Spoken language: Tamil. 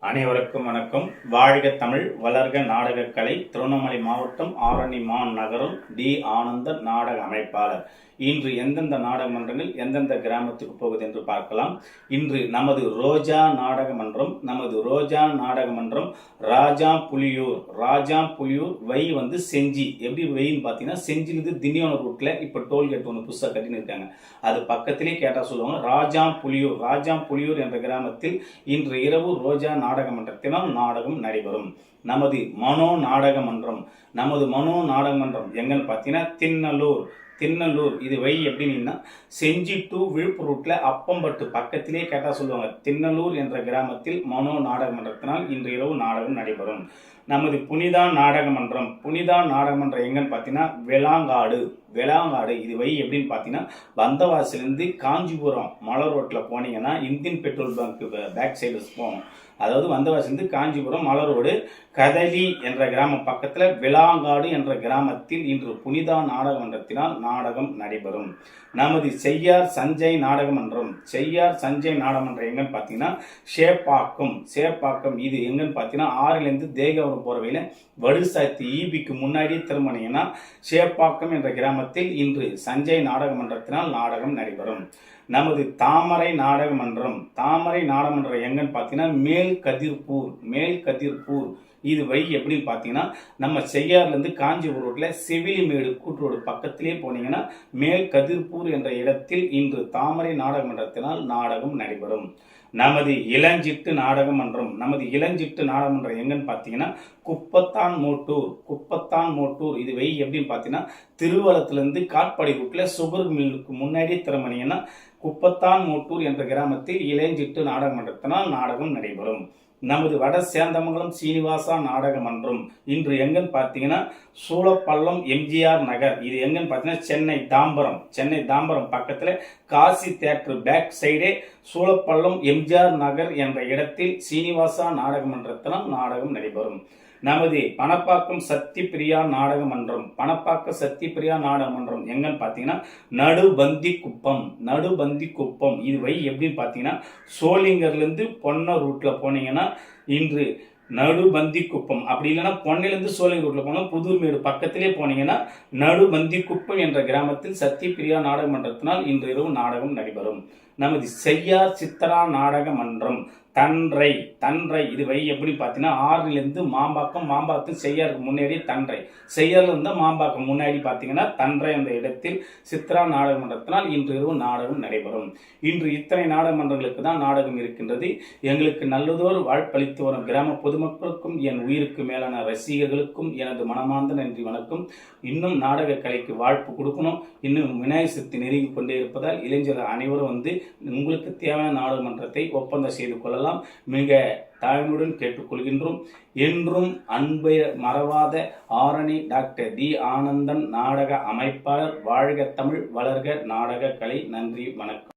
அனைவருக்கும் வணக்கம். வாழ்க தமிழ் வளர்க நாடகக்கலை திருவண்ணாமலை மாவட்டம் ஆரணி மான் நகரம் டி. ஆனந்த நாடக அமைப்பாளர். இன்று எந்தெந்த நாடக மன்றங்கள் எந்தெந்த கிராமத்துக்கு போகுது என்று பார்க்கலாம். இன்று நமது ரோஜா நாடக மன்றம் நமது ரோஜா நாடக மன்றம் ராஜா புலியூர் ராஜா புலியூர் வை வந்து செஞ்சி. எப்படி வைன்னு பார்த்தீங்கன்னா செஞ்சிலிருந்து திண்டிவனம் ரூட்ல இப்போ டோல்கேட் ஒன்று புதுசாக கட்டின்னு இருக்காங்க. அது பக்கத்திலே கேட்டால் சொல்லுவாங்க ராஜா புலியூர் ராஜா புலியூர் என்ற கிராமத்தில் இன்று இரவு ரோஜா நாடக மன்றத்தினால் நாடகம் நடைபெறும். நமது மனோ நாடக மன்றம் நமது மனோ நாடக மன்றம் எங்கன்னு பார்த்தீங்கன்னா தின்னலூர் திருநல்லூர் இது வை எப்படின்னா செஞ்சி டு விழுப்புரம் ரூட்ல அப்பம்பட்டு பக்கத்திலே கேட்டால் சொல்லுவாங்க திருநல்லூர் என்ற கிராமத்தில் மனோ நாடக மன்றத்தினால் இன்று இரவு நாடகம் நடைபெறும். நமது புனிதா நாடக மன்றம் புனிதா நாடக மன்றம் எங்கன்னு பார்த்தீங்கன்னா வெளாங்காடு. வேளாங்காடு இது வை எப்படின்னு பார்த்தீங்கன்னா வந்தவாசிலேருந்து காஞ்சிபுரம் மலர் ரோட்டில் போனீங்கன்னா Indian petrol bunk back side போகணும். அதாவது வந்தவாசிலேருந்து காஞ்சிபுரம் மலர் ரோடு கதலி என்ற கிராமம் பக்கத்தில் விளாங்காடு என்ற கிராமத்தில் இன்று புனிதா நாடக மன்றத்தினால் நாடகம் நடைபெறும். நமது செய்யார் சஞ்சய் நாடக மன்றம் செய்யார் சஞ்சய் நாடக மன்றம் எங்கன்னு பார்த்தீங்கன்னா ஷேப்பாக்கம் சேப்பாக்கம் இது எங்கன்னு பார்த்தீங்கன்னா ஆறிலேருந்து தேகவரம் போகிற வழியில் வடுசாத்தி ஈபிக்கு முன்னாடியே திரும்பினீங்கன்னா ஷேப்பாக்கம் என்ற கிராமத்தில் இன்று சஞ்சய் நாடக மன்றத்தினால் நாடகம் நடைபெறும். நமது தாமரை நாடக மன்றம் தாமரை நாடகமன்றம் எங்கன்னு பார்த்தீங்கன்னா மேல் கதிர்பூர் மேல் கதிர்பூர் இது வழி எப்படின்னு பார்த்தீங்கன்னா நம்ம செய்யார்லேருந்து காஞ்சிபுரம் ரோட்டில் செவிலிமேடு கூட்டு ரோடு பக்கத்திலே போனீங்கன்னா மேல் கதிர்பூர் என்ற இடத்தில் இன்று தாமரை நாடக மன்றத்தினால் நாடகம் நடைபெறும். நமது இளஞ்சிட்டு நாடக மன்றம் நமது இளஞ்சிட்டு நாடக மன்றம் எங்கன்னு பார்த்தீங்கன்னா குப்பத்தான் மோட்டூர் குப்பத்தான் மோட்டூர். இது வை எப்படின்னு பார்த்தீங்கன்னா திருவளத்துலேருந்து காட்பாடி ரூட்டில் சுகர் மில்லுக்கு முன்னாடியே திறமணிங்கன்னா குப்பத்தான் மோட்டூர் என்ற கிராமத்தில் இளஞ்சிட்டு நாடக மன்றத்தினால் நாடகம் நடைபெறும். நமது வட சேந்தமங்கலம் சீனிவாசா நாடக மன்றம் இன்று எங்கன்னு பார்த்தீங்கன்னா சூளப்பள்ளம் எம்ஜிஆர் நகர். இது எங்கன்னு பார்த்தீங்கன்னா சென்னை தாம்பரம். சென்னை தாம்பரம் பக்கத்தில் காசி தேட்டர் பேக் சைடே சூளப்பள்ளம் எம்ஜிஆர் நகர் என்ற இடத்தில் சீனிவாசா நாடகமன்றத்தினம் நாடகம் நடைபெறும். நமது பணப்பாக்கம் சக்தி பிரியா நாடக மன்றம். பணப்பாக்க சக்தி பிரியா நாடக மன்றம் எங்கன்னு பார்த்தீங்கன்னா நடுபந்தி குப்பம் நடுபந்தி குப்பம் இது வை எப்படின்னு பார்த்தீங்கன்னா சோளிங்கர்லேருந்து பொன்ன ரூட்டில் போனீங்கன்னா இன்று நடுபந்தி குப்பம் அப்படி இல்லைன்னா பொன்னையிலேருந்து சோழிங்க ரூட்டில் போனால் புதூர்மேடு பக்கத்திலே போனீங்கன்னா நடுபந்தி குப்பம் என்ற கிராமத்தில் சக்தி பிரியா நாடக மன்றத்தினால் இன்று இரவு நாடகம் நடைபெறும். நமது செய்யார் சித்தரா நாடக மன்றம். தன்றை தன்றை. இது வை எப்படி பார்த்தீங்கன்னா ஆறுலேருந்து மாம்பாக்கம் மாம்பாக்கம் செய்யாருக்கு முன்னேறி தன்றை. செய்யார்ல இருந்து மாம்பாக்கம் முன்னாடி பார்த்தீங்கன்னா தன்றை என்ற இடத்தில் சித்ரா நாடகமன்றத்தினால் இன்று இரவு நாடகம் நடைபெறும். இன்று இத்தனை நாடகமன்றங்களுக்கு தான் நாடகம் இருக்கின்றது. எங்களுக்கு நல்லதோர் வாழ்ப்பளித்து வரும் கிராம பொதுமக்களுக்கும் என் உயிருக்கு மேலான ரசிகர்களுக்கும் எனது மனமார்ந்த நன்றி வணக்கம். இன்னும் நாடக கலைக்கு வாழ்ப்பு கொடுக்கணும். இன்னும் விநாயகர் சக்தி நெருங்கி கொண்டே இருப்பதால் இளைஞர்கள் அனைவரும் வந்து உங்களுக்கு தேவையான நாடகமன்றத்தை ஒப்பந்தம் செய்து கொள்ளலாம். மிக தாழ்மையுடன் கேட்டுக்கொள்கின்றோம். என்றும் அன்பை மறவாத ஆரணி டாக்டர் தி ஆனந்தன் நாடக அமைப்பாளர் வாழ்க தமிழ் வளர்க நாடக கலை நன்றி வணக்கம்.